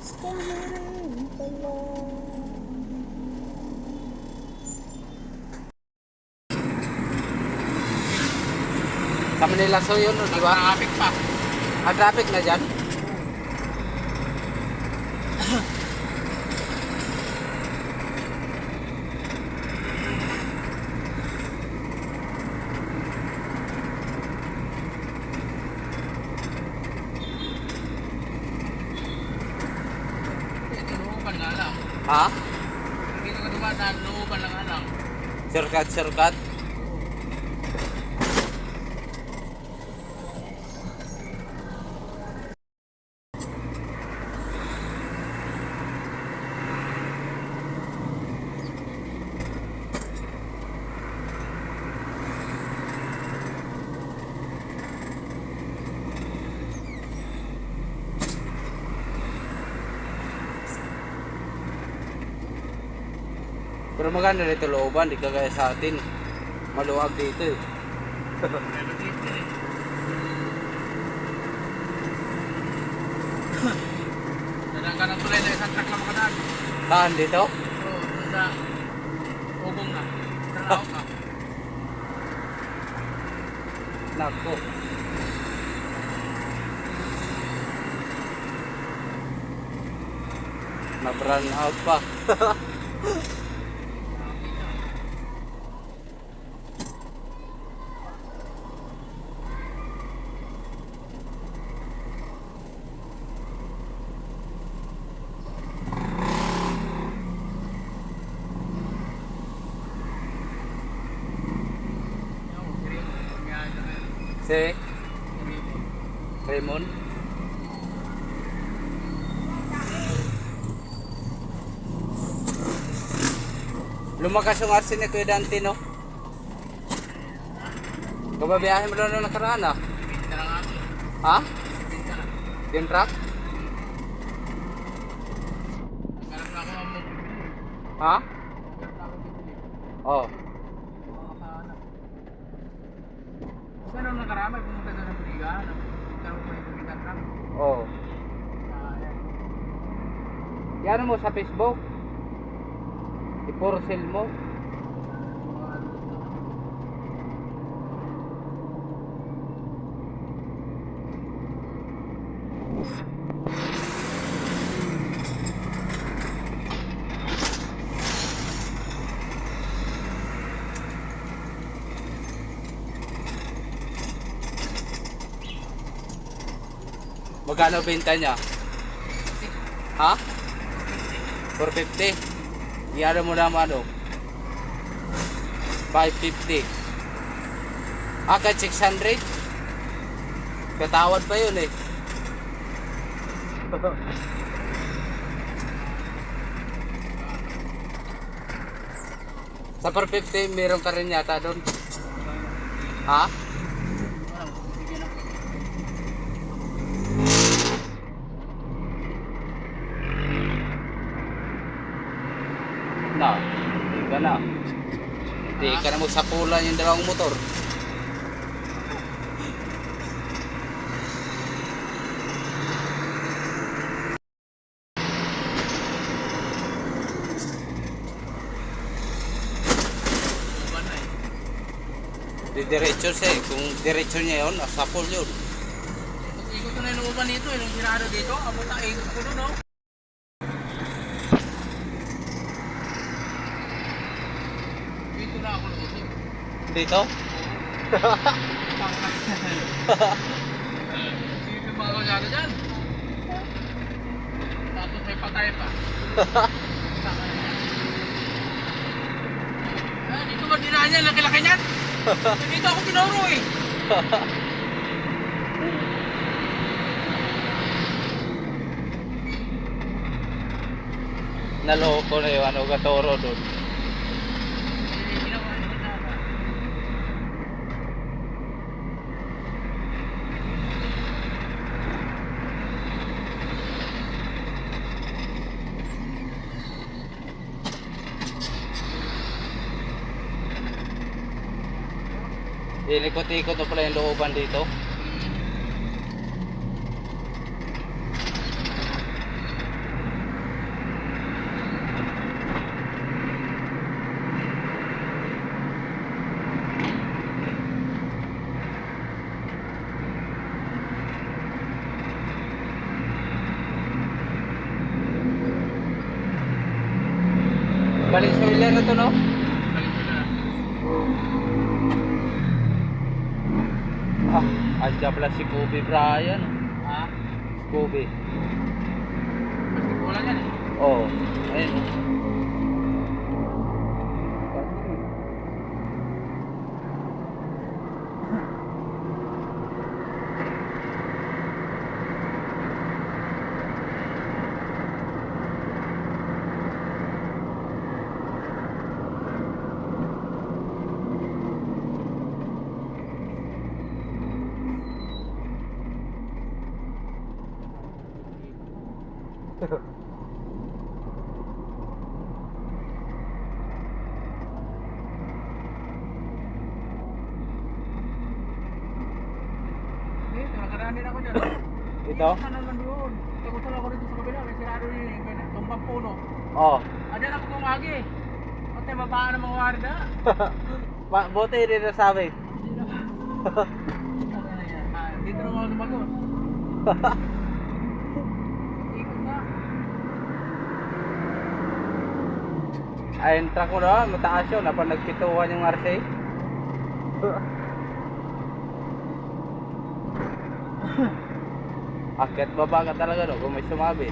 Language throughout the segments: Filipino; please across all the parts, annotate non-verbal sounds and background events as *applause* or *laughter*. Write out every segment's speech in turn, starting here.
Sa Manila so yun, no, di ba? Traffic pa. Ah, traffic na dyan? *coughs* Ito, looban nga lang. Ha? Dito ka dumadaan, looban lang lang. Shortcut, shortcut. Pero maganda dito looban, di kagaya sa atin. Maluwag dito eh. Dadaan ka ng tulay na isang truck lang makadaan. Saan dito? Oo, doon sa ugong na. Sa laot na. *laughs* Nako. Na-run out pa. *laughs* Oo, green. Kumiyahin na rin. Si. Raymond. Lumakas yung arsin ni Kuya Dante, no? Kababiyahin mo nung nakaraan, ah. Ha? Yung truck? Na. Ha? Na. Oh. Kasi nung nakarama, pumunta sa Buliga. Nagkaroon ko yung bumita truck. Oh. Ah, ayan. Yan mo sa Facebook. I-porcel mo. Magkano benta niya? Ha? 450. Iyara mo naman ano? 550. Ah, kahit 600? Katawad pa yun eh. *laughs* Sa 450, meron ka rin yata doon. Ha? Na, hindi ka na. Hindi ka na magsapulan yung dalawang motor. Eh. Diretso siya eh. Kung diretso niya yun, sapul yun. Ko na yung uban dito. Yung sinado dito. Abot na ikot ko doon, no? Dito na ako lumusok. Dito? Sino yung mga kasyado dyan? Tapos may patay pa. Ah, dito ba dinaan yan? Laki-laki niyan? Dito ako tinuro eh. Naloko na yung ano, gatoro doon. Dinikot-ikot na pala yung looban dito. Balik spoiler na to no? Ah, andyan pala si Kobe Bryant. Ha? Kobe. Basketball yan eh. Oo. Oh, ayun. Ito? Tagutan ako dito sa kabila. May sirado yun eh. May tumbang puno. Oo. Adyan ako kumagi. At may babaan ng mga warda. Oh. buti rin na sabi. Hindi na. Ayun, truck mo na, mataas yun. Napag nagpituhan yung RC. *laughs* Akit baba ka talaga no, kung may sumabi.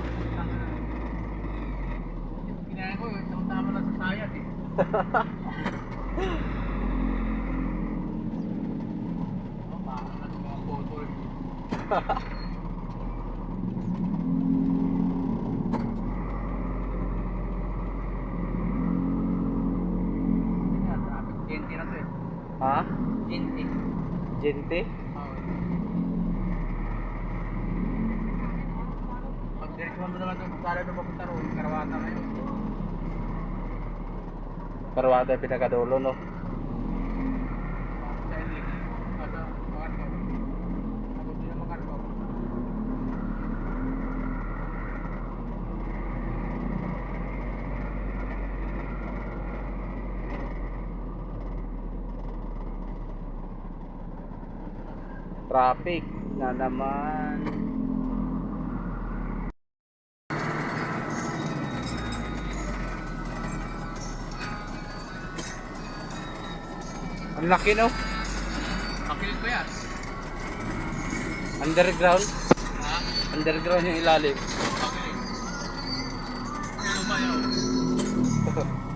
Kinain ko, yung tama na sa sayat eh. *laughs* Oh, *laughs* baka na sa mga photo eh. Yan, traffic. GNT na to eh. Ha? GNT. Gente? Oo. Pag direksyon mo naman ito, kala na mapunta roon, karawata na yun. Karwata yung pinakadulo no. Selling. Ano, makargo. Ako din ang makargo. Traffic na naman. Ang laki no? Makilit ko yan. Underground. Ha? Underground yung ilalim. Makilit. Lumayaw. *laughs*